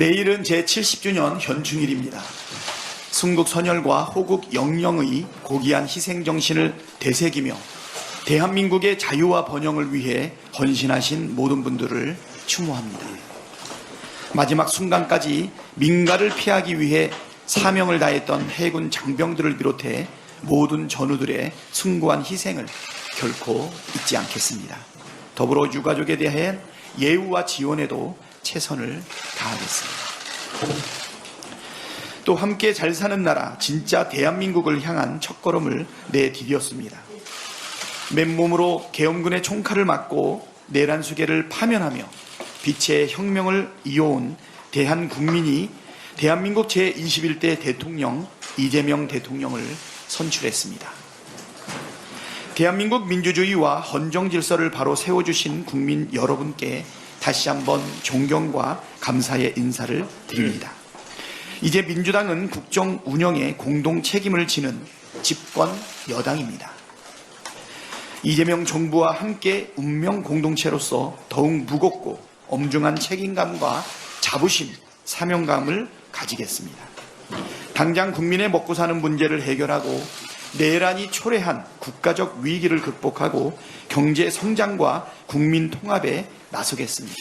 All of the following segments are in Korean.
내일은 제70주년 현충일입니다. 순국 선열과 호국 영령의 고귀한 희생 정신을 되새기며 대한민국의 자유와 번영을 위해 헌신하신 모든 분들을 추모합니다. 마지막 순간까지 민가를 피하기 위해 사명을 다했던 해군 장병들을 비롯해 모든 전우들의 숭고한 희생을 결코 잊지 않겠습니다. 더불어 유가족에 대한 예우와 지원에도 최선을 다하겠습니다. 또 함께 잘 사는 나라 진짜 대한민국을 향한 첫걸음을 내디뎠습니다. 맨몸으로 계엄군의 총칼을 맞고 내란 수계를 파면하며 빛의 혁명을 이어온 대한 국민이 대한민국 제21대 대통령 이재명 대통령을 선출했습니다. 대한민국 민주주의와 헌정 질서를 바로 세워주신 국민 여러분께 다시 한번 존경과 감사의 인사를 드립니다. 이제 민주당은 국정 운영에 공동 책임을 지는 집권 여당입니다. 이재명 정부와 함께 운명 공동체로서 더욱 무겁고 엄중한 책임감과 자부심, 사명감을 가지겠습니다. 당장 국민의 먹고 사는 문제를 해결하고 내란이 초래한 국가적 위기를 극복하고 경제 성장과 국민 통합에 나서겠습니다.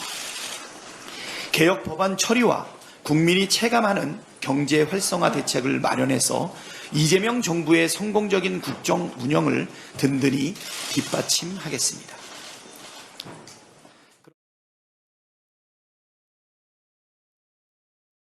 개혁 법안 처리와 국민이 체감하는 경제 활성화 대책을 마련해서 이재명 정부의 성공적인 국정 운영을 든든히 뒷받침하겠습니다.